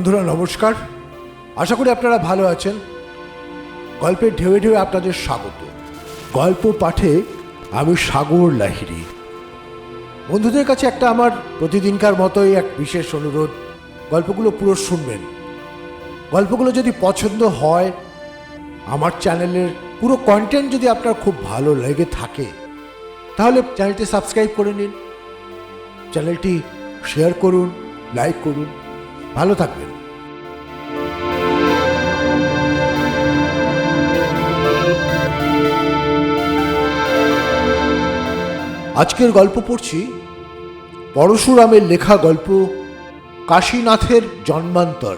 বন্ধুরা, নমস্কার। আশা করি আপনারা ভালো আছেন। গল্পের ঢেউ ঢেউয়ে আপনাদের স্বাগত। গল্প পাঠে আমি সাগর লাহিড়ি। বন্ধুদের কাছে একটা আমার প্রতিদিনকার মতোই এক বিশেষ অনুরোধ, গল্পগুলো পুরো শুনবেন। গল্পগুলো যদি পছন্দ হয়, আমার চ্যানেলের পুরো কন্টেন্ট যদি আপনার খুব ভালো লেগে থাকে, তাহলে চ্যানেলটি সাবস্ক্রাইব করে নিন। চ্যানেলটি শেয়ার করুন লাইক করুন। ভালো থাকবেন। আজকের গল্প পড়ছি পরশুরামের লেখা গল্প কাশীনাথের জন্মান্তর।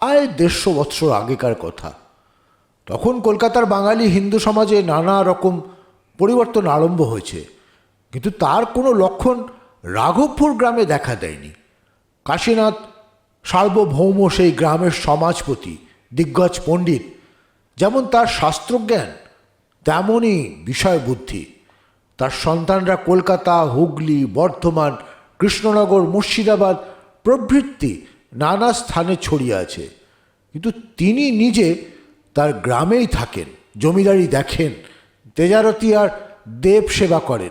আয় দেড়শো বৎসর আগেকার কথা। তখন কলকাতার বাঙালি হিন্দু সমাজে নানা রকম পরিবর্তন আরম্ভ হয়েছে। কিন্তু তার কোনো লক্ষণ রাঘবপুর গ্রামে দেখা দেয়নি। কাশীনাথ সার্বভৌম সেই গ্রামের সমাজপতি, দিগ্গজ পণ্ডিত। যেমন তার শাস্ত্রজ্ঞান, তেমনই বিষয় বুদ্ধি তার সন্তানরা কলকাতা, হুগলি, বর্ধমান, কৃষ্ণনগর, মুর্শিদাবাদ প্রভৃতি নানা স্থানে ছড়িয়ে আছে। কিন্তু তিনি নিজে তার গ্রামেই থাকেন, জমিদারি দেখেন, তেজারতি আর দেব সেবা করেন।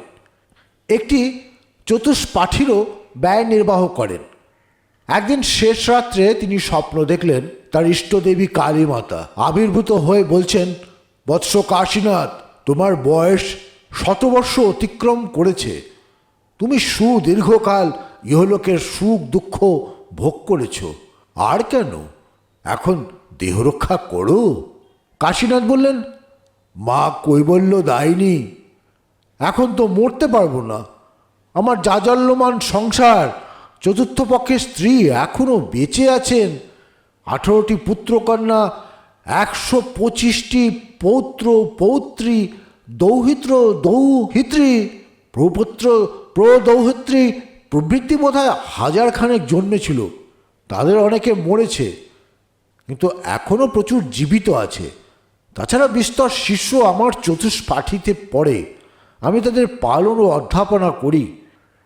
একটি চতুষ্পাঠীরও ব্যয় নির্বাহ করেন। একদিন শেষ রাত্রে তিনি স্বপ্ন দেখলেন তার ইষ্টদেবী কালী মাতা আবির্ভূত হয়ে বলছেন, বৎস কাশীনাথ, তোমার বয়স শতবর্ষ অতিক্রম করেছে। তুমি সুদীর্ঘকাল ইহলোকের সুখ দুঃখ ভোগ করেছ। আর কেন? এখন দেহরক্ষা করো। কাশীনাথ বললেন, মা কৈবল্য দায়নি, এখন তো মরতে পারব না। আমার জাজল্যমান সংসার চতুর্থ পক্ষের স্ত্রী এখনও বেঁচে আছেন। আঠারোটি পুত্রকন্যা, একশো পঁচিশটি পৌত্র, পৌত্রী, দৌহিত্র, দৌহিত্রী, প্রপুত্র, প্রদৌহিত্রী প্রভৃতি বোধহয় হাজার খানেক জন্মেছিল। তাদের অনেকে মরেছে, কিন্তু এখনও প্রচুর জীবিত আছে। তাছাড়া বিস্তর শিষ্য আমার চতুষ্পাঠীতে পড়ে। আমি তাদের পালন ও অধ্যাপনা করি।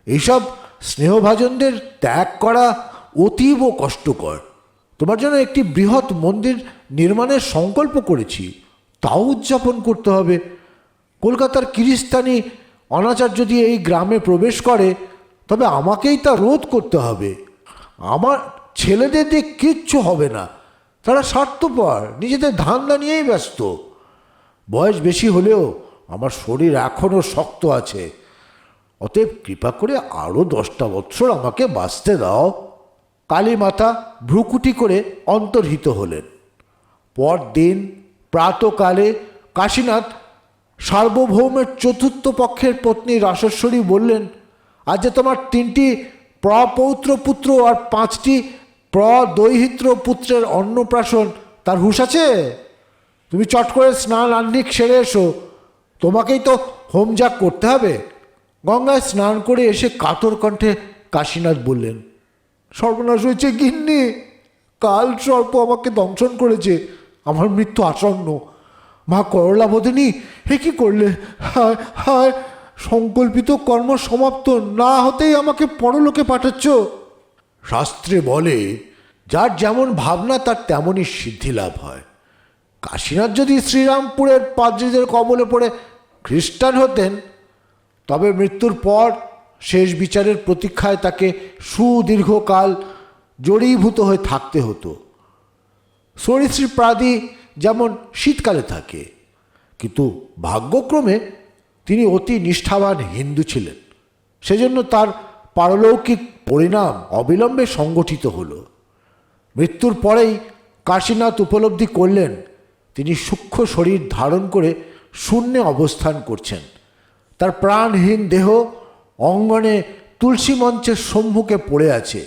এইসব স্নেহভাজনদের ত্যাগ করা অতীব কষ্টকর। তোমার জন্য একটি বৃহৎ মন্দির নির্মাণের সংকল্প করেছি। তাও উদযাপন করতে হবে। কলকাতার কিরিস্তানি অনাচার যদি এই গ্রামে প্রবেশ করে, তবে আমাকেই তা রোধ করতে হবে। আমার ছেলেদের দিয়ে কিচ্ছু হবে না। তারা স্বার্থপর, নিজেদের ধান্দা নিয়েই ব্যস্ত। বয়স বেশি হলেও আমার শরীর এখনও শক্ত আছে। অতএব কৃপা করে আরও দশটা বৎসর আমাকে বাঁচতে দাও। কালী মাতা ভ্রুকুটি করে অন্তর্হিত হলেন। পরদিন প্রাতকালে কাশীনাথ সার্বভৌমের চতুর্থ পক্ষের পত্নী রাসেশ্বরী বললেন, আজ তোমার তিনটি প্রপৌত্র পুত্র আর পাঁচটি প্রদৈহিত্র পুত্রের অন্নপ্রাশন, তার হুঁশ আছে? তুমি চট করে স্নান আহ্নিক সেরে এসো। তোমাকেই তো হোমজাগ করতে হবে। গঙ্গায় স্নান করে এসে কাতর কণ্ঠে কাশীনাথ বললেন, সর্বনাশ হয়েছে গিন্নি। কাল সর্প আমাকে দংশন করেছে। আমার মৃত্যু আসন্ন। মা করলা বোধেনি হে কি করলে? হায় হায়, সংকল্পিত কর্ম সমাপ্ত না হতেই আমাকে পরলোকে পাঠাচ্ছ। শাস্ত্রে বলে, যার যেমন ভাবনা, তার তেমনই সিদ্ধি লাভ হয়। কাশীনাথ যদি শ্রীরামপুরের পাদ্রীদের কবলে পড়ে খ্রিস্টান হতেন তবে মৃত্যুর পর শেষ বিচারের প্রতীক্ষায় তাকে সুদীর্ঘকাল জড়ীভূত হয়ে থাকতে হতো। সরীসৃপ প্রাদি যেমন শীতকালে থাকে, কিন্তু ভাগ্যক্রমে তিনি অতি নিষ্ঠাবান হিন্দু ছিলেন। সেজন্য তার পারলৌকিক পরিণাম অবিলম্বে সংগঠিত হল। মৃত্যুর পরেই কাশীনাথ উপলব্ধি করলেন, তিনি সূক্ষ্ম শরীর ধারণ করে শূন্যে অবস্থান করছেন। তার প্রাণহীন দেহ অঙ্গনে তুলসী মঞ্চের সম্মুখে পড়ে আছে।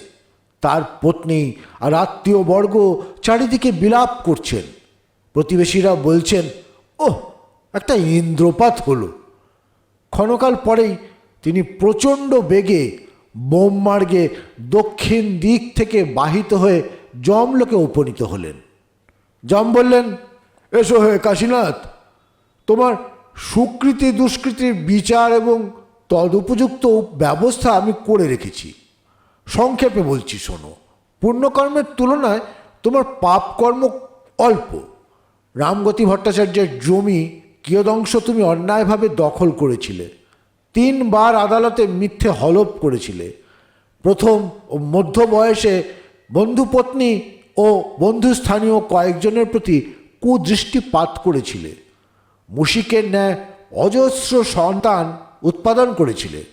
তার পত্নী আর আত্মীয় বর্গ চারিদিকে বিলাপ করছেন। প্রতিবেশীরা বলছেন, ওহ, একটা ইন্দ্রপাত হলো। ক্ষণকাল পরেই তিনি প্রচণ্ড বেগে বোম মার্গে দক্ষিণ দিক থেকে বাহিত হয়ে জমলোকে উপনীত হলেন। যম বললেন, এসো হে কাশীনাথ, তোমার সুকৃতি দুষ্কৃতির বিচার এবং তদুপযুক্ত ব্যবস্থা আমি করে রেখেছি। সংক্ষেপে বলছি, শোনো, পুণ্যকর্মের তুলনায় তোমার পাপকর্ম অল্প। রামগতি ভট্টাচার্যের জমি কিয়দংশ তুমি অন্যায়ভাবে দখল করেছিলে। তিনবার আদালতে মিথ্যে হলপ করেছিলে। প্রথম ও মধ্য বয়সে বন্ধুপত্নী ও বন্ধুস্থানীয় কয়েকজনের প্রতি কুদৃষ্টিপাত করেছিলে। মুশিকের ন্যায় অজস্র সন্তান উৎপাদন করেছিলে।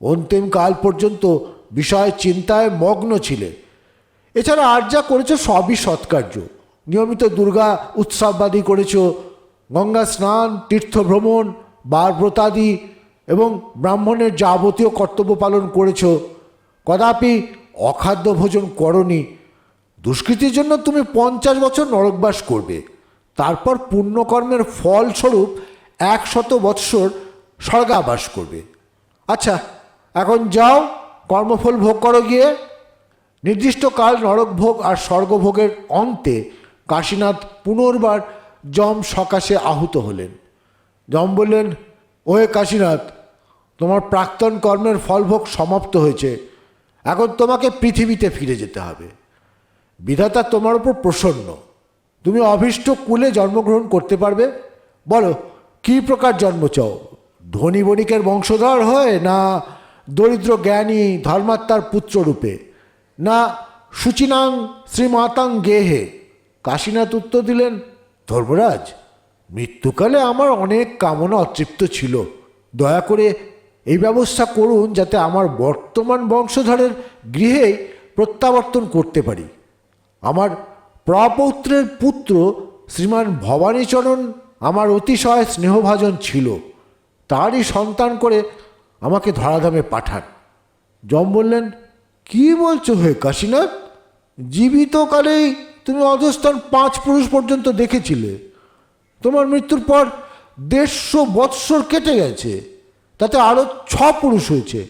অন্তিম কাল পর্যন্ত বিষয় চিন্তায় মগ্ন ছিলে। এছাড়া আর যা করেছ সবই সৎকার্য। নিয়মিত দুর্গা উৎসববাদী করেছ, গঙ্গা স্নান তীর্থ ভ্রমণ বারব্রতাদি এবং ব্রাহ্মণের যাবতীয় কর্তব্য পালন করেছ। কদাপি অখাদ্য ভোজন করনি। দুষ্কৃতির জন্য তুমি পঞ্চাশ বছর নরকবাস করবে। তারপর পুণ্যকর্মের ফলস্বরূপ একশত বৎসর স্বর্গাবাস করবে। আচ্ছা এখন যাও, কর্মফল ভোগ করো গিয়ে। নির্দিষ্ট কাল নরকভোগ আর স্বর্গভোগের অন্তে কাশীনাথ পুনর্বার যম সকাশে আহুত হলেন। যম বললেন, ওহে কাশীনাথ, তোমার প্রাক্তন কর্মের ফলভোগ সমাপ্ত হয়েছে। এখন তোমাকে পৃথিবীতে ফিরে যেতে হবে। বিধাতা তোমার উপর প্রসন্ন। তুমি অভীষ্ট কুলে জন্মগ্রহণ করতে পারবে। বলো, কী প্রকার জন্ম চাও? ধনী বণিকের বংশধর হয় না দরিদ্র জ্ঞানী ধর্মাত্মার পুত্ররূপে? না সুচিনাং শ্রীমাতাং গেহে? কাশীনাথ উত্তর দিলেন, ধর্মরাজ, মৃত্যুকালে আমার অনেক কামনা অতৃপ্ত ছিল। দয়া করে এই ব্যবস্থা করুন যাতে আমার বর্তমান বংশধরের গৃহেই প্রত্যাবর্তন করতে পারি। আমার প্রপৌত্রের পুত্র শ্রীমান ভবানীচরণ আমার অতিশয় স্নেহভাজন ছিল। তারই সন্তান করে আমাকে ধরাধামে পাঠান। যম বললেন, কি বলছো হে কাশীনাথ? জীবিতকালেই তুমি অধস্থান পাঁচ পুরুষ পর্যন্ত দেখেছিলে। তোমার মৃত্যুর পর দেড়শো বৎসর কেটে গেছে, তাতে আরও ছ পুরুষ হয়েছে।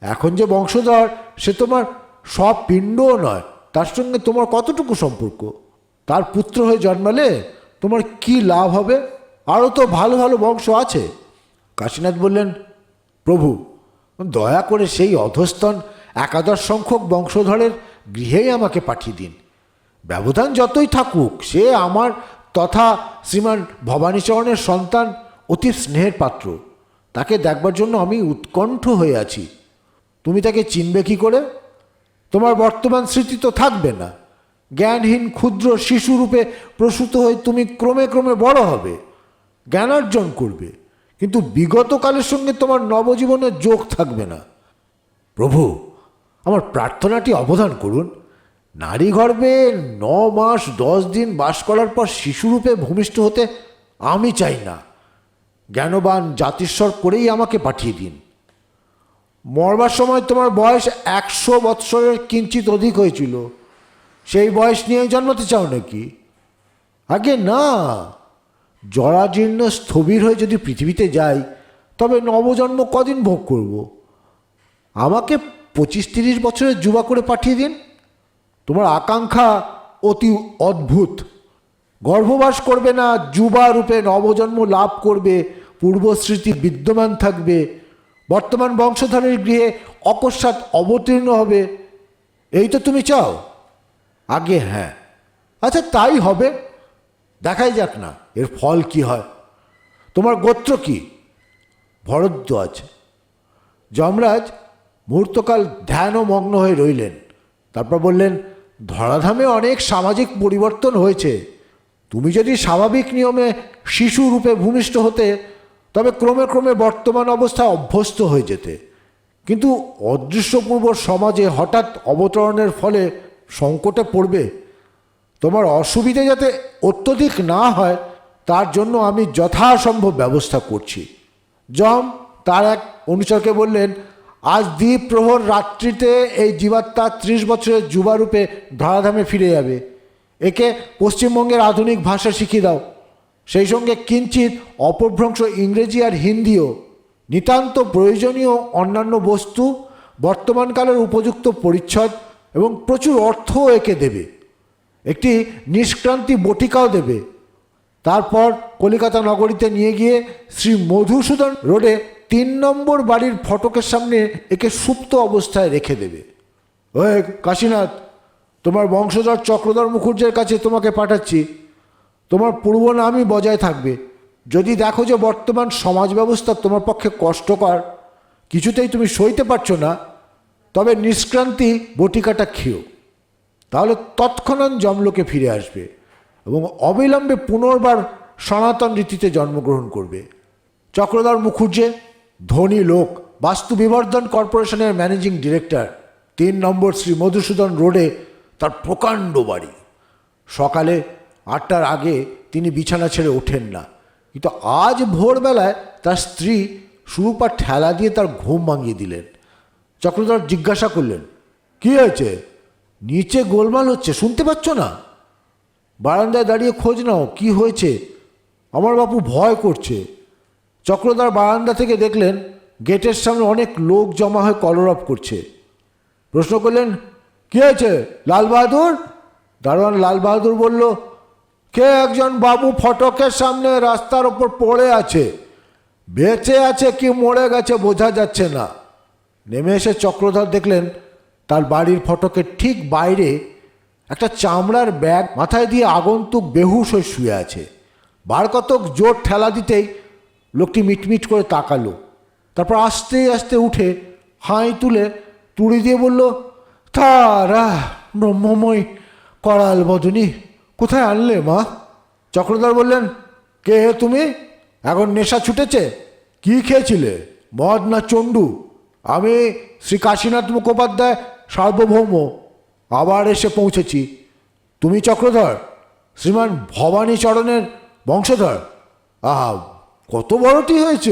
এখন যে বংশধর, সে তোমার সব পিণ্ডও নয়। তার সঙ্গে তোমার কতটুকু সম্পর্ক? তার পুত্র হয়ে জন্মালে তোমার কি লাভ হবে? আরও তো ভালো ভালো বংশ আছে। কাশীনাথ বললেন, প্রভু, দয়া করে সেই অধস্তন একাদশ সংখ্যক বংশধরের গৃহেই আমাকে পাঠিয়ে দিন। ব্যবধান যতই থাকুক, সে আমার তথা শ্রীমান ভবানীচরণের সন্তান অতি স্নেহের পাত্র। তাকে দেখবার জন্য আমি উৎকণ্ঠ হয়ে আছি। তুমি তাকে চিনবে কি করে? তোমার বর্তমান স্মৃতি তো থাকবে না। জ্ঞানহীন, ক্ষুদ্র শিশুরূপে প্রসূত হয়ে তুমি ক্রমে ক্রমে বড় হবে, জ্ঞানার্জন করবে। কিন্তু বিগত কালের সঙ্গে তোমার নবজীবনের যোগ থাকবে না। প্রভু, আমার প্রার্থনাটি অবধান করুন। নারী গর্ভে ন মাস দশ দিন বাস করার পর শিশুরূপে ভূমিষ্ঠ হতে আমি চাই না। জ্ঞানবান জাতিস্বর করেই আমাকে পাঠিয়ে দিন। মরবার সময় তোমার বয়স একশো বৎসরের কিঞ্চিত অধিক হয়েছিল। সেই বয়স নিয়ে জন্মাতে চাও নাকি? আগে না। জরাজীর্ণ স্থবির হয়ে যদি পৃথিবীতে যাই, তবে নবজন্ম কদিন ভোগ করব? আমাকে পঁচিশ তিরিশ বছরের যুবা করে পাঠিয়ে দিন। তোমার আকাঙ্ক্ষা অতি অদ্ভুত। গর্ভবাস করবে না, যুবা রূপে নবজন্ম লাভ করবে, পূর্বস্মৃতি বিদ্যমান থাকবে বর্তমান বংশধরের গৃহে অকস্মাৎ অবতীর্ণ হবে, এই তো তুমি চাও? আগে হ্যাঁ। আচ্ছা তাই হবে। দেখাই যাক না, এর ফল কি হয়। তোমার গোত্র কি? ভরদ্বাজ যমরাজ মুহূর্তকাল ধ্যান ও মগ্ন হয়ে রইলেন। তারপর বললেন, ধরাধামে অনেক সামাজিক পরিবর্তন হয়েছে। তুমি যদি স্বাভাবিক নিয়মে শিশু রূপে ভূমিষ্ঠ হতে তবে ক্রমে ক্রমে বর্তমান অবস্থায় অভ্যস্ত হয়ে যেতে। কিন্তু অদৃশ্যপূর্ব সমাজে হঠাৎ অবতরণের ফলে সংকটে পড়বে। তোমার অসুবিধে যাতে অত্যধিক না হয়, তার জন্য আমি যথাসম্ভব ব্যবস্থা করছি। যম তার এক অনুচরকে বললেন, আজ দ্বীপ প্রহর রাত্রিতে এই জীবাত্মা ত্রিশ বছরের যুবারূপে ধরাধামে ফিরে যাবে। একে পশ্চিমবঙ্গের আধুনিক ভাষা শিখিয়ে দাও। সেই সঙ্গে কিঞ্চিত অপভ্রংশ ইংরেজি আর হিন্দিও, নিতান্ত প্রয়োজনীয় অন্যান্য বস্তু, বর্তমানকালের উপযুক্ত পরিচ্ছদ এবং প্রচুর অর্থও একে দেবে। একটি নিষ্ক্রান্তি বটিকাও দেবে। তারপর কলিকাতা নগরীতে নিয়ে গিয়ে শ্রী মধুসূদন রোডে তিন নম্বর বাড়ির ফটকের সামনে একে সুপ্ত অবস্থায় রেখে দেবে। ওই কাশীনাথ, তোমার বংশধর চক্রধর মুখুর্জের কাছে তোমাকে পাঠাচ্ছি। তোমার পূর্ব নামই বজায় থাকবে। যদি দেখো যে বর্তমান সমাজ ব্যবস্থা তোমার পক্ষে কষ্টকর, কিছুতেই তুমি সইতে পারছ না, তবে নিষ্ক্রান্তি বটিকাটা খেও। তাহলে তৎক্ষণাৎ জমলোকে ফিরে আসবে এবং অবিলম্বে পুনর্বার সনাতন রীতিতে জন্মগ্রহণ করবে। চক্রধর মুখুর্জে ধনী লোক, বাস্তু বিবর্ধন কর্পোরেশনের ম্যানেজিং ডিরেক্টর, তিন নম্বর শ্রী মধুসূদন রোডে তার প্রকাণ্ড বাড়ি। সকালে আটটার আগে তিনি বিছানা ছেড়ে ওঠেন না। কিন্তু আজ ভোরবেলায় তার স্ত্রী সুরূপা ঠেলা দিয়ে তার ঘুম ভাঙিয়ে দিলেন। চক্রধর জিজ্ঞাসা করলেন, কি হয়েছে? নিচে গোলমাল হচ্ছে, শুনতে পাচ্ছ না? বারান্দায় দাঁড়িয়ে খোঁজ নাও, কি হয়েছে? আমার বাপু ভয় করছে। চক্রধর বারান্দা থেকে দেখলেন, গেটের সামনে অনেক লোক জমা হয়ে কলরব করছে। প্রশ্ন করলেন, কি হয়েছে? লাল বাহাদুর? দারোয়ান লাল বাহাদুর বলল কে একজন বাবু ফটকের সামনে রাস্তার ওপর পড়ে আছে? বেঁচে আছে কি মরে গেছে বোঝা যাচ্ছে না। নেমে এসে চক্রধর দেখলেন তার বাড়ির ফটকের ঠিক বাইরে একটা চামড়ার ব্যাগ মাথায় দিয়ে আগন্তুক বেহুশ হয়ে শুয়ে আছে। বার কতক জোর ঠেলা দিতেই লোকটি মিটমিট করে তাকালো। তারপর আস্তে আস্তে উঠে হাই তুলে তুড়ি দিয়ে বলল, তারা ব্রহ্মময় করাল বদনী কোথায় আনলে, মা? চক্রধর বললেন, কে হে তুমি? এখন নেশা ছুটেছে। কি খেয়েছিলে? মদ না চণ্ডু? আমি শ্রী কাশীনাথ মুখোপাধ্যায় সার্বভৌম। আবার এসে পৌঁছেছি। তুমি চক্রধর? শ্রীমান ভবানী চরণের বংশধর? আহা, কত বড়টি হয়েছ?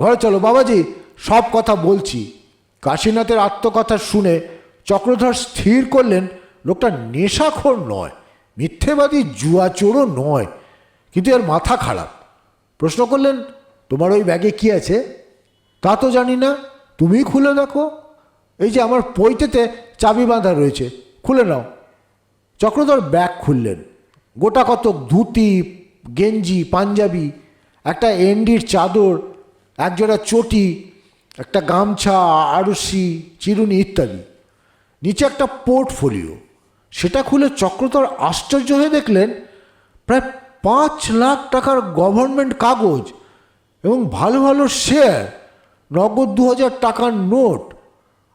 ঘরে চলো, বাবাজি, সব কথা বলছি। কাশীনাথের আত্মকথা শুনে চক্রধর স্থির করলেন, লোকটা নেশাখোর নয়। মিথ্যেবাদী জুয়াচোরও নয়, কিন্তু এর মাথা খারাপ। প্রশ্ন করলেন, তোমার ওই ব্যাগে কি আছে? তা তো জানি না, তুমিই খুলে দেখো। এই যে আমার পৈতেতে চাবি বাঁধা রয়েছে, খুলে নাও। চক্রধর ব্যাগ খুললেন। গোটা কতক ধুতি, গেঞ্জি, পাঞ্জাবি, একটা এন্ডির চাদর, একজোড়া চটি, একটা গামছা, আড়সি, চিরুনি ইত্যাদি। নিচে একটা পোর্টফোলিও। সেটা খুলে চক্রধর আশ্চর্য হয়ে দেখলেন, প্রায় পাঁচ লাখ টাকার গভর্নমেন্ট কাগজ এবং ভালো ভালো শেয়ার নগদ দু হাজার টাকার নোট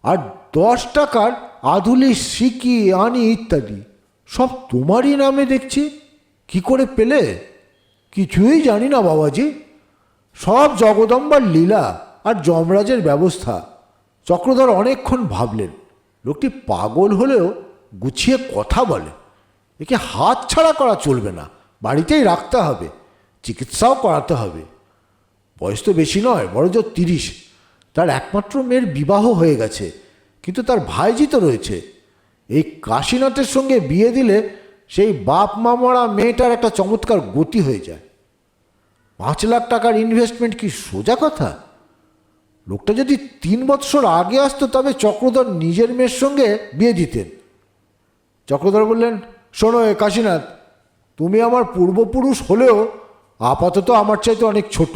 আর দশ টাকার আধুলি সিকি, আনি ইত্যাদি। সব তোমারই নামে দেখছি, কি করে পেলে? কিছুই জানি না বাবাজি। সব জগদম্বার লীলা আর যমরাজের ব্যবস্থা। চক্রধর অনেকক্ষণ ভাবলেন। লোকটি পাগল হলেও গুছিয়ে কথা বলে। একে হাত ছাড়া করা চলবে না। বাড়িতেই রাখতে হবে। চিকিৎসাও করাতে হবে। বয়স তো বেশি নয় বড় তিরিশ। তার একমাত্র মেয়ের বিবাহ হয়ে গেছে, কিন্তু তার ভাইজি তো রয়েছে। এই কাশীনাথের সঙ্গে বিয়ে দিলে সেই বাপ মামরা মেয়েটার একটা চমৎকার গতি হয়ে যায়। পাঁচ লাখ টাকার ইনভেস্টমেন্ট কি সোজা কথা? লোকটা যদি তিন বৎসর আগে আসতো, তবে চক্রধর নিজের মেয়ের সঙ্গে বিয়ে দিতেন। চক্রধর বললেন, শোনো এ কাশীনাথ, তুমি আমার পূর্বপুরুষ হলেও আপাতত আমার চাইতে অনেক ছোট।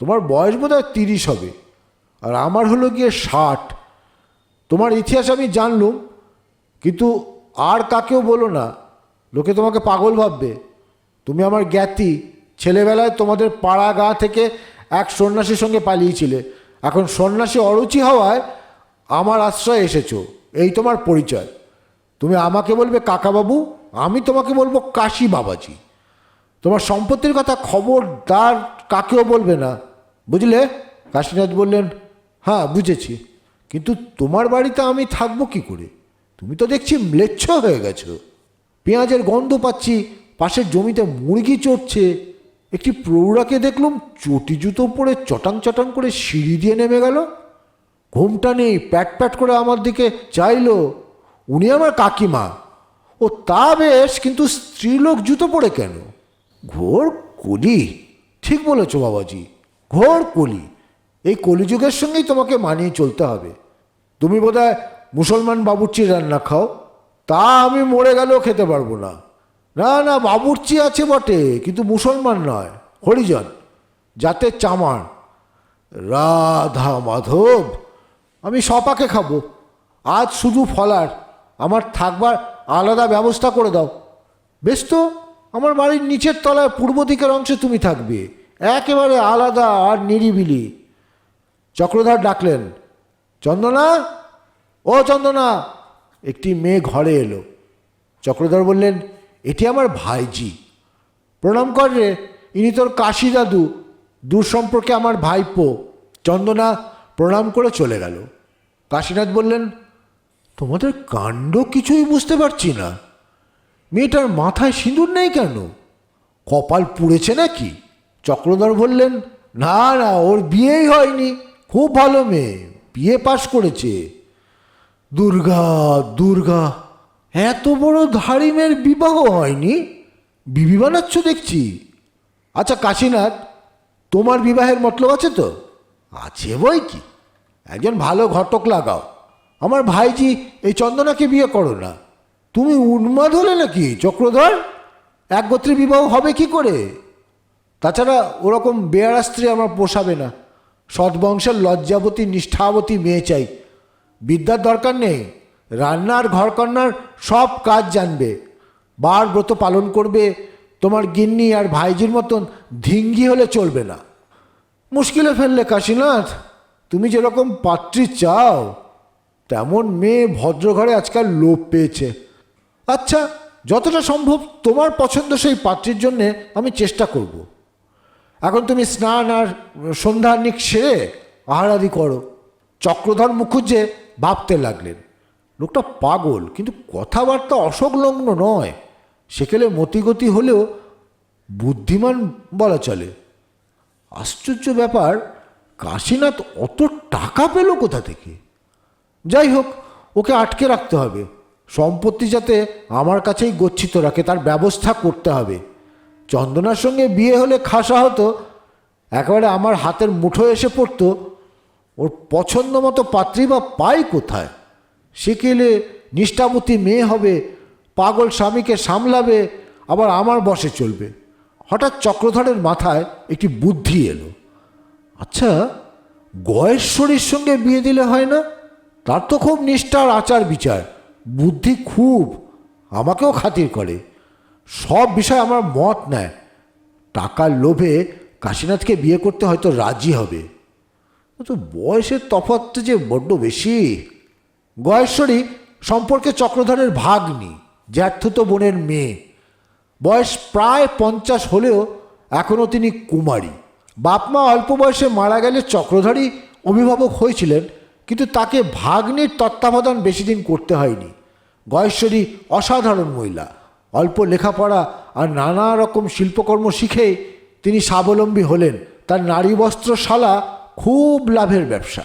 তোমার বয়স বোধ হয় তিরিশ হবে, আর আমার হলো গিয়ে ষাট। তোমার ইতিহাস আমি জানলুম, কিন্তু আর কাকেও বলো না, লোকে তোমাকে পাগল ভাববে। তুমি আমার জ্ঞাতি, ছেলেবেলায় তোমাদের পাড়া গা থেকে এক সন্ন্যাসীর সঙ্গে পালিয়েছিলে। এখন সন্ন্যাসী অরুচি হওয়ায় আমার আশ্রয় এসেছ, এই তোমার পরিচয়। তুমি আমাকে বলবে কাকাবাবু, আমি তোমাকে বলব কাশি বাবাজি। তোমার সম্পত্তির কথা খবরদার কাকেও বলবে না। বুঝলে? কাশীনাথ বললেন হ্যাঁ বুঝেছি। কিন্তু তোমার বাড়িতে আমি থাকব কি করে? তুমি তো দেখছি ম্লেচ্ছ হয়ে গেছো। পেঁয়াজের গন্ধ পাচ্ছি, পাশের জমিতে মুরগি চড়ছে। একটি প্রৌঢ়াকে দেখলুম চটি জুতো পরে চটাং চটাং করে সিঁড়ি দিয়ে নেমে গেল। ঘুমটা নেই, প্যাট প্যাট করে আমার দিকে চাইলো। উনি আমার কাকিমা। ও তা বেশ, কিন্তু স্ত্রীলোক জুতো পরে কেন? ঘোর কলি, ঠিক বলেছ বাবাজি, ঘোর কলি। এই কলিযুগের সঙ্গেই তোমাকে মানিয়ে চলতে হবে। তুমি বোধহয় মুসলমান বাবুর্চির রান্না খাও, তা আমি মরে গেলেও খেতে পারব না। না না, বাবুর্চি আছে বটে, কিন্তু মুসলমান নয়, হরিজন, যাতে চামার। রাধা মাধব, আমি সপাকে খাব, আজ শুধু ফলার। আমার থাকবার আলাদা ব্যবস্থা করে দাও। বেশ তো, আমার বাড়ির নিচের তলায় পূর্ব দিকের অংশে তুমি থাকবে। একেবারে আলাদা আর নিরিবিলি। চক্রধর ডাকলেন, চন্দনা, ও চন্দনা! একটি মেয়ে ঘরে এলো। চক্রধর বললেন, এটি আমার ভাইজি। প্রণাম কর রে, ইনি তোর কাশি দাদু। দূর সম্পর্কে আমার ভাইপো। চন্দনা, প্রণাম করে চলে গেল। কাশীনাথ বললেন তোমাদের কাণ্ড কিছুই বুঝতে পারছি না। মেয়েটার মাথায় সিঁদুর নেই কেন? কপাল পুড়েছে নাকি? চক্রধর বললেন, না না, ওর বিয়েই হয়নি। খুব ভালো মেয়ে, বিয়ে পাশ করেছে। দুর্গা দুর্গা, এত বড় ধাড়ি মেয়ের বিবাহ হয়নি? বিবি বানাচ্ছ দেখছি। আচ্ছা কাশীনাথ, তোমার বিবাহের মতলব আছে তো? আছে বই কি? একজন ভালো ঘটক লাগাও। আমার ভাইজি, এই চন্দনাকে বিয়ে করো না। তুমি উন্মাদ হলে নাকি, চক্রধর? এক গোত্রে বিবাহ হবে কি করে? তাছাড়া ওরকম বেয়ারা স্ত্রী আমার পোষাবে না। সৎবংশের লজ্জাবতী, নিষ্ঠাবতী মেয়ে চাই। বিদ্যার দরকার নেই। রান্নার, ঘরকন্নার সব কাজ জানবে। বার ব্রত পালন করবে। তোমার গিন্নি আর ভাইজির মতন ধিঙ্গি হলে চলবে না। মুশকিলে ফেললে কাশীনাথ, তুমি যেরকম পাত্রী চাও তেমন মেয়ে ভদ্রঘরে আজকাল লোপ পেয়েছে। আচ্ছা যতটা সম্ভব তোমার পছন্দ সেই পাত্রীর জন্যে আমি চেষ্টা করব। এখন তুমি স্নান আর সন্ধ্যানিক সেরে আহারাদি করো। চক্রধর মুখুজ্জে ভাবতে লাগলেন, লোকটা পাগল, কিন্তু কথাবার্তা অসংলগ্ন নয়। সেকেলে মতিগতি হলেও বুদ্ধিমান বলা চলে। আশ্চর্য ব্যাপার, কাশীনাথ অত টাকা পেল কোথা থেকে? যাই হোক, ওকে আটকে রাখতে হবে। সম্পত্তি যাতে আমার কাছেই গচ্ছিত রাখে, তার ব্যবস্থা করতে হবে। চন্দনার সঙ্গে বিয়ে হলে খাসা হতো। একেবারে আমার হাতের মুঠো এসে পড়তো। ওর পছন্দ মতো পাত্রী বা পাই কোথায়? সেকেলে নিষ্ঠাবতী মেয়ে হবে, পাগল স্বামীকে সামলাবে, আবার আমার বসে চলবে। হঠাৎ চক্রধরের মাথায় একটি বুদ্ধি এলো। আচ্ছা গয়েশ্বরীর সঙ্গে বিয়ে দিলে হয় না? তার তো খুব নিষ্ঠার আচার বিচার, বুদ্ধি খুব, আমাকেও খাতির করে। সব বিষয় আমার মত নেয়। টাকার লোভে কাশীনাথকে বিয়ে করতে হয়তো রাজি হবে। তো বয়সের তফাৎ যে বড্ড বেশি। গয়েশ্বরী সম্পর্কে চক্রধরের ভাগ্নি, জ্যাঠুতো বোনের মেয়ে। বয়স প্রায় পঞ্চাশ হলেও এখনও তিনি কুমারী। বাপমা অল্প বয়সে মারা গেলে চক্রধরই অভিভাবক হয়েছিলেন। কিন্তু তাকে ভাগ্নির তত্ত্বাবধান বেশি দিন করতে হয়নি। গয়েশ্বরী অসাধারণ মহিলা। অল্প লেখাপড়া আর নানা রকম শিল্পকর্ম শিখে তিনি স্বাবলম্বী হলেন। তার নারী বস্ত্রশালা খুব লাভের ব্যবসা।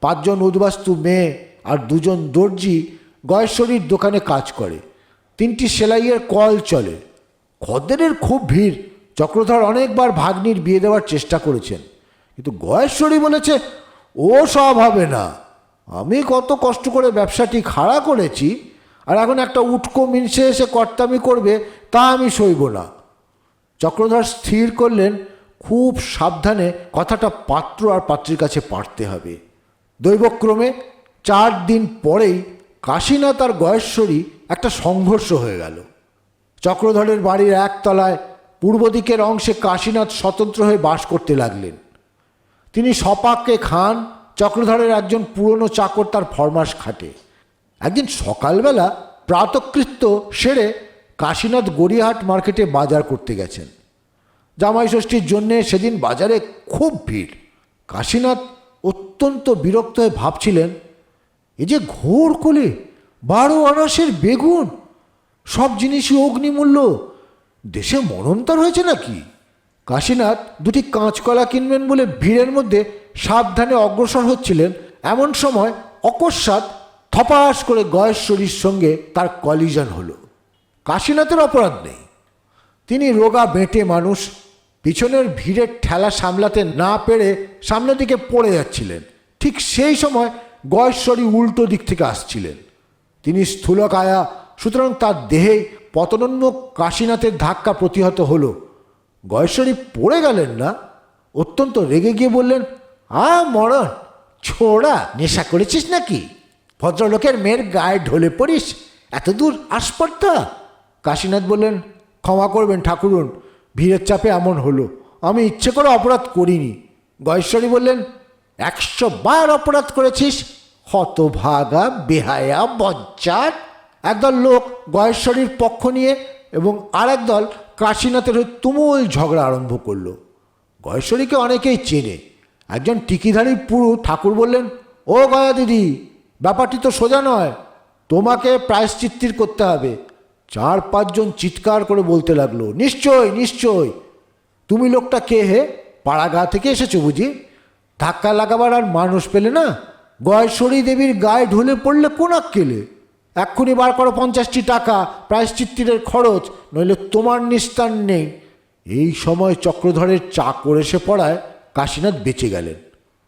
পাঁচজন উদ্বাস্তু মেয়ে আর দুজন দর্জি গয়েশ্বরীর দোকানে কাজ করে। তিনটি সেলাইয়ের কল চলে। খদ্দেরের খুব ভিড়। চক্রধর অনেকবার ভাগ্নির বিয়ে দেওয়ার চেষ্টা করেছেন। কিন্তু গয়েশ্বরী বলেছে, ও সব হবে না। আমি কত কষ্ট করে ব্যবসাটি খাড়া করেছি, আর এখন একটা উটকো মিনসে এসে কর্তামি করবে, তা আমি সইব না। চক্রধর স্থির করলেন, খুব সাবধানে কথাটা পাত্র আর পাত্রীর কাছে পাঠতে হবে। দৈবক্রমে চার দিন পরেই কাশীনাথ আর গয়েশ্বরী একটা সংঘর্ষ হয়ে গেল। চক্রধরের বাড়ির একতলায় পূর্ব দিকের অংশে কাশীনাথ স্বতন্ত্র হয়ে বাস করতে লাগলেন। তিনি সপাককে খান চক্রধরের একজন পুরনো চাকর তার ফরমাস খাটে। একদিন সকালবেলা প্রাতকৃত্য সেরে কাশীনাথ গড়িয়াহাট মার্কেটে বাজার করতে গেছেন। জামাই ষষ্ঠীর জন্যে সেদিন বাজারে খুব ভিড়। কাশীনাথ অত্যন্ত বিরক্ত হয়ে ভাবছিলেন, এ যে ঘোর কোলে, বারো আনাসের বেগুন, সব জিনিসই অগ্নিমূল্য, দেশে মনন্তর হয়েছে নাকি? কাশীনাথ দুটি কাঁচকলা কিনবেন বলে ভিড়ের মধ্যে সাবধানে অগ্রসর হচ্ছিলেন। এমন সময় অকস্মাৎ থপাস করে গয়েশ্বরীর সঙ্গে তার কলিজন হলো। কাশীনাথের অপরাধ নেই। তিনি রোগা বেঁটে মানুষ, পিছনের ভিড়ের ঠেলা সামলাতে না পেরে সামনের দিকে পড়ে যাচ্ছিলেন। ঠিক সেই সময় গয়েশ্বরী উল্টো দিক থেকে আসছিলেন। তিনি স্থূলকায়া, সুতরাং তার দেহে পতনোন্মুখ কাশীনাথের ধাক্কা প্রতিহত হলো। গয়েশ্বরী পড়ে গেলেন না, অত্যন্ত রেগে গিয়ে বললেন আ, মরণ, ছোড়া, নেশা করেছিস নাকি? ভদ্রলোকের মেয়ের গায়ে ঢলে পড়িস এত দূর আসপর্দা কাশীনাথ বললেন, ক্ষমা করবেন ঠাকুরুন, ভিড়ের চাপে এমন হলো, আমি ইচ্ছে করে অপরাধ করিনি। গয়েশ্বরী বললেন, একশো বার অপরাধ করেছিস? হতভাগা, বেহায়া বজ্জার একদল লোক গয়েশ্বরীর পক্ষ নিয়ে এবং আর একদল কাশীনাথের তুমুল ঝগড়া আরম্ভ করল। গয়েশ্বরীকে অনেকেই চেনে একজন টিকিধারী পুরু ঠাকুর বললেন, ও গয়া দিদি, ব্যাপারটি তো সোজা নয়। তোমাকে প্রায়শ্চিত্তির করতে হবে। চার পাঁচজন চিৎকার করে বলতে লাগল, নিশ্চয় নিশ্চয়। তুমি লোকটা কে হে? পাড়াগা থেকে এসেছ বুঝি? ধাক্কা লাগাবার আর মানুষ পেলে না? গয়েশ্বরী দেবীর গায়ে ঢলে পড়লে কোন আক্কেলে? এক্ষুনি বার করো পঞ্চাশটি টাকা, প্রায়শ্চিত্তিরের খরচ, নইলে তোমার নিস্তার নেই। এই সময় চক্রধরের চাকর এসে পড়ায় কাশীনাথ বেঁচে গেলেন।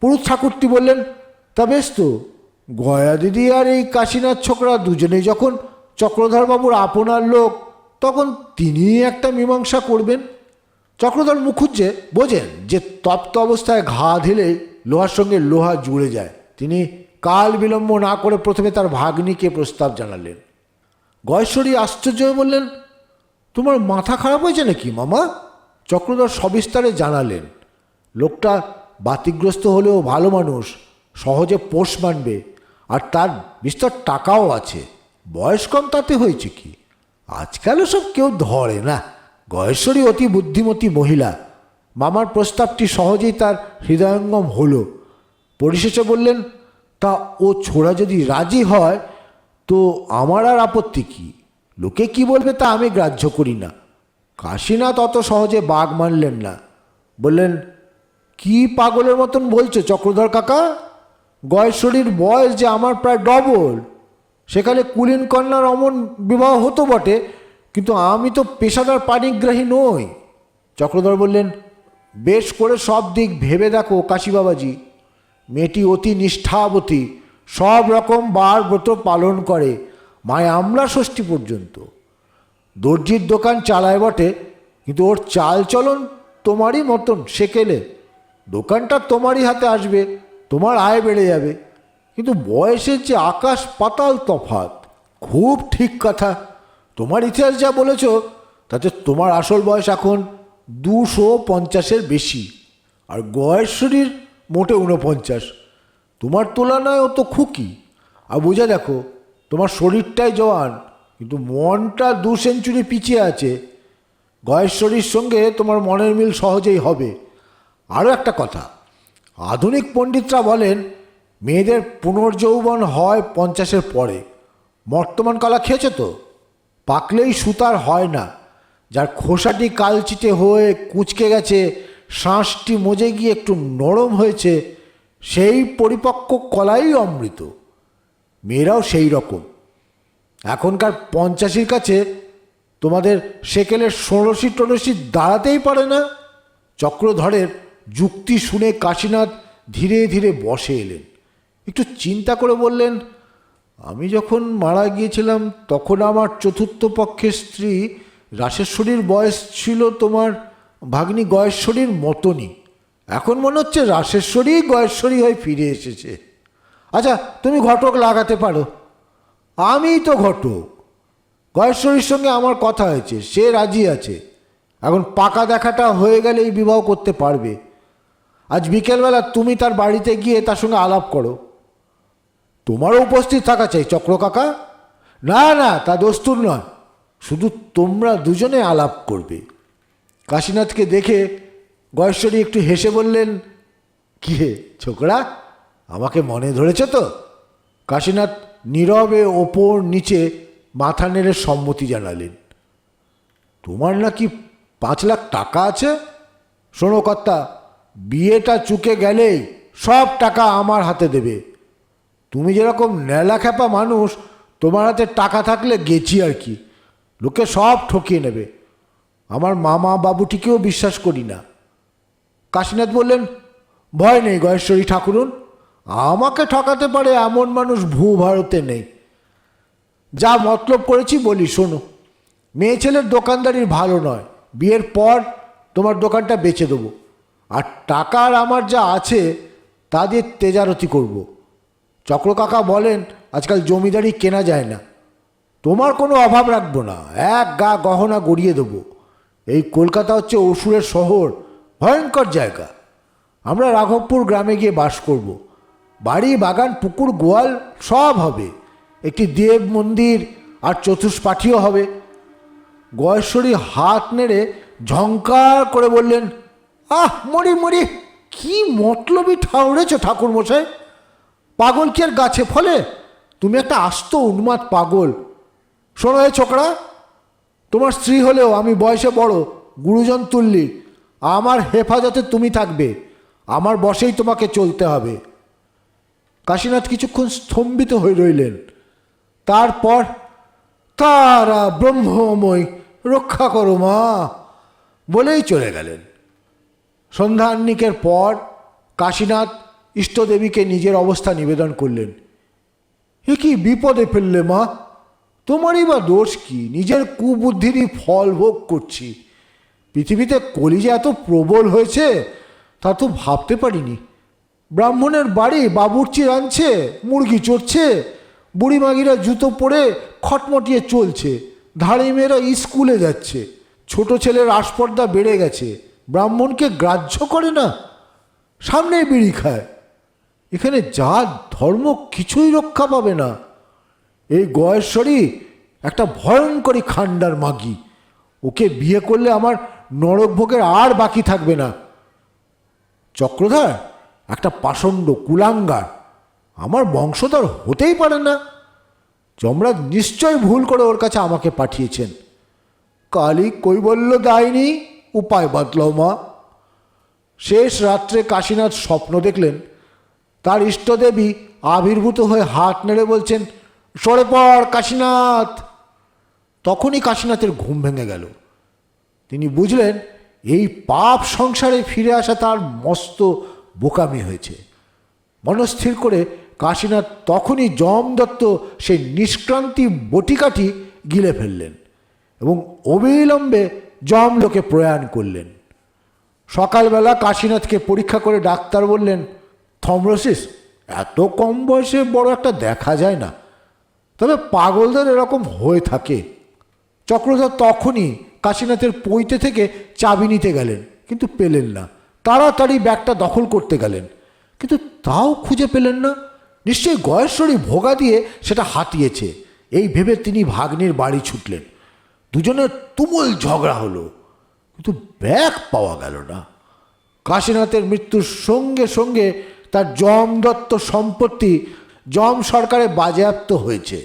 পুরুষ ঠাকুরটি বললেন, তা বেশ তো, গয়া দিদি আর এই কাশীনাথ ছোকরা দুজনেই যখন চক্রধরবাবুর আপনার লোক, তখন তিনিই একটা মীমাংসা করবেন। চক্রধর মুখুজ্জে বোঝেন যে তপ্ত অবস্থায় ঘা দিলেই লোহার সঙ্গে লোহা জুড়ে যায়। তিনি কাল বিলম্ব না করে প্রথমে তার ভাগ্নিকে প্রস্তাব জানালেন। গয়েশ্বরী আশ্চর্য হয়ে বললেন, তোমার মাথা খারাপ হয়েছে নাকি মামা? চক্রধর সবিস্তারে জানালেন লোকটা বাতিগ্রস্ত হলেও ভালো মানুষ, সহজে পোষ মানবে। আর তার বিস্তর টাকাও আছে। বয়স কম তাতে হয়েছে কি? আজকাল সব কেউ ধরে না। গয়েশ্বরী অতি বুদ্ধিমতী মহিলা। মামার প্রস্তাবটি সহজেই তার হৃদয়ঙ্গম হলো। পরিশেষে বললেন, তা ও ছোড়া যদি রাজি হয়, তো আমার আর আপত্তি কি? লোকে কি বলবে তা আমি গ্রাহ্য করি না। কাশীনাথ অত সহজে বাঘ মানলেন না। বললেন কি পাগলের মতন বলছো, চক্রধর কাকা? গয়েশ্বরীর বয়স যে আমার প্রায় ডবল। সেখানে কুলীন কন্যার অমন বিবাহ হতো বটে, কিন্তু আমি তো পেশাদার পানিগ্রাহী নই। চক্রধর বললেন, বেশ করে সব দিক ভেবে দেখো, কাশী বাবাজি। মেয়েটি অতি নিষ্ঠাবতী, সব রকম বার ব্রত পালন করে। মায় আমরা ষষ্ঠী পর্যন্ত। দর্জির দোকান চালায় বটে, কিন্তু ওর চাল চলন তোমারই মতন সেকেলে দোকানটা তোমারই হাতে আসবে, তোমার আয় বেড়ে যাবে। কিন্তু বয়সের যে আকাশ পাতাল তফাত খুব ঠিক কথা। তোমার ইতিহাস যা বলেছ, তাতে তোমার আসল বয়স এখন দুশো পঞ্চাশের বেশি, আর গয়েশ্বরীর মোটে ঊনপঞ্চাশ। তোমার তুলনায় ও তো খুকি। আর বুঝে দেখো, তোমার শরীরটাই জওয়ান কিন্তু মনটা দু সেঞ্চুরি পিছিয়ে আছে। গয়েশ্বরীর সঙ্গে তোমার মনের মিল সহজেই হবে। আরও একটা কথা। আধুনিক পণ্ডিতরা বলেন, মেয়েদের পুনর্যৌবন হয় পঞ্চাশের পরে। বর্তমান কলা খেয়েছে তো? পাকলেই সুতার হয় না। যার খোসাটি কালচিটে হয়ে কুঁচকে গেছে শ্বাসটি মজে গিয়ে একটু নরম হয়েছে, সেই পরিপক্ক কলাই অমৃত। মেয়েরাও সেই রকম। এখনকার পঞ্চাশির কাছে তোমাদের সেকেলের ষোড়শি টরশি দাঁড়াতেই পারে না। চক্রধরের যুক্তি শুনে কাশীনাথ ধীরে ধীরে বসে এলেন। একটু চিন্তা করে বললেন, আমি যখন মারা গিয়েছিলাম, তখন আমার চতুর্থ পক্ষের স্ত্রী রাসেশ্বরীর বয়স ছিল তোমার ভাগ্নি গয়েশ্বরীর মতনই। এখন মনে হচ্ছে রাসেশ্বরী গয়েশ্বরী হয়ে ফিরে এসেছে। আচ্ছা তুমি ঘটক লাগাতে পারো। আমিই তো ঘটক। গয়েশ্বরীর সঙ্গে আমার কথা হয়েছে, সে রাজি আছে। এখন পাকা দেখাটা হয়ে গেলে এই বিবাহ করতে পারবে। আজ বিকেলবেলা তুমি তার বাড়িতে গিয়ে তার সঙ্গে আলাপ করো। তোমারও উপস্থিত থাকা চাই, চক্র কাকা। না না, তা দস্তুর নয়। শুধু তোমরা দুজনে আলাপ করবে। কাশীনাথকে দেখে গয়েশ্বরী একটু হেসে বললেন, কি হে ছোকরা, আমাকে মনে ধরেছ তো? কাশীনাথ নীরবে ওপর নিচে মাথা নেড়ে সম্মতি জানালেন, তোমার নাকি পাঁচ লাখ টাকা আছে? শোনো কর্তা বিয়েটা চুকে গেলেই সব টাকা আমার হাতে দেবে। তুমি যেরকম নেলা খেপা মানুষ, তোমার হাতে টাকা থাকলে গেছি আর কি। লোকে সব ঠকিয়ে নেবে। আমার মামা বাবুটিকেও বিশ্বাস করি না। কাশীনাথ বললেন, ভয় নেই গয়েশ্বরী ঠাকুরুন, আমাকে ঠকাতে পারে এমন মানুষ ভূ ভারতে নেই। যা মতলব করেছি বলি, শোনো। মেয়ে ছেলের দোকানদারির ভালো নয়। বিয়ের পর তোমার দোকানটা বেচে দেবো। আর টাকার আমার যা আছে, তা দিয়ে তেজারতি করব। চক্র কাকা বলেন, আজকাল জমিদারি কেনা যায় না। তোমার কোনো অভাব রাখব না, এক গা গহনা গড়িয়ে দেবো। এই কলকাতা হচ্ছে অসুরের শহর, ভয়ঙ্কর জায়গা। আমরা রাঘবপুর গ্রামে গিয়ে বাস করব। বাড়ি, বাগান, পুকুর, গোয়াল সব হবে। একটি দেব মন্দির আর চতুষ্পাঠীও হবে। গয়েশ্বরী হাত নেড়ে ঝঙ্কার করে বললেন আহ, মরি মরি, কি মতলবই ঠাউরেছ ঠাকুর মশাই পাগল কি আর গাছে ফলে? তুমি একটা আস্ত উন্মাদ পাগল। শোনো এ ছোকরা, তোমার স্ত্রী হলেও আমি বয়সে বড়, গুরুজন তুল্লি আমার হেফাজতে তুমি থাকবে। আমার বসেই তোমাকে চলতে হবে। কাশীনাথ কিছুক্ষণ স্তম্ভিত হয়ে রইলেন। তারপর, তারা ব্রহ্মময়, রক্ষা করো মা, বলেই চলে গেলেন। সন্ধ্যান্নিকের পর কাশীনাথ ইষ্টদেবীকে নিজের অবস্থা নিবেদন করলেন। এ কি বিপদে ফেললে মা? তোমারই বা দোষ কি? নিজের কুবুদ্ধিরই ফল ভোগ করছি। পৃথিবীতে কলি যে এত প্রবল হয়েছে, তা তো ভাবতে পারিনি। ব্রাহ্মণের বাড়ি বাবুর্চি রাঁধছে, মুরগি চড়ছে, বুড়িমাগিরা জুতো পরে খটমটিয়ে চলছে ধাড়ি মেয়েরা স্কুলে যাচ্ছে, ছোট ছেলের আস্পর্দা বেড়ে গেছে ব্রাহ্মণকে গ্রাহ্য করে না সামনে বিড়ি খায়। এখানে জাত, ধর্ম কিছুই রক্ষা পাবে না। এই গয়েশ্বরী একটা ভয়ঙ্করী খান্ডার মাগি। ওকে বিয়ে করলে আমার নরক ভোগের আর বাকি থাকবে না। চক্রধার, একটা পাষণ্ড কুলাঙ্গার। আমার বংশধর হতেই পারে না। যমরাজ নিশ্চয় ভুল করে ওর কাছে আমাকে পাঠিয়েছেন। কালী কৈবল্য দায়নি উপায় বাতলাও মা। শেষ রাত্রে কাশীনাথ স্বপ্ন দেখলেন। তার ইষ্টদেবী আবির্ভূত হয়ে হাত নেড়ে বলছেন, সরে পড় কাশীনাথ! তখনই কাশীনাথের ঘুম ভেঙে গেল। তিনি বুঝলেন, এই পাপ সংসারে ফিরে আসা তার মস্ত বোকামি হয়েছে। মনস্থির করে কাশীনাথ তখনই যম দত্ত সেই নিষ্ক্রান্তি বটিকাটি গিলে ফেললেন এবং অবিলম্বে যমলোকে প্রয়াণ করলেন। সকালবেলা কাশীনাথকে পরীক্ষা করে ডাক্তার বললেন, থমরসিস, এত কম বয়সে বড় একটা দেখা যায় না। তবে পাগলদের এরকম হয়ে থাকে। চক্রধর তখনই কাশীনাথের পৈতে থেকে চাবি নিতে গেলেন, কিন্তু পেলেন না। তাড়াতাড়ি ব্যাগটা দখল করতে গেলেন, কিন্তু তাও খুঁজে পেলেন না। নিশ্চয়ই গয়েশ্বরী ভোগা দিয়ে সেটা হাতিয়েছে। এই ভেবে তিনি ভাগ্নির বাড়ি ছুটলেন। দুজনের তুমুল ঝগড়া হলো, কিন্তু ব্যাগ পাওয়া গেল না। কাশীনাথের মৃত্যুর সঙ্গে সঙ্গে তার জমদত্ত সম্পত্তি জম সরকারে বাজেয়াপ্ত হয়েছে।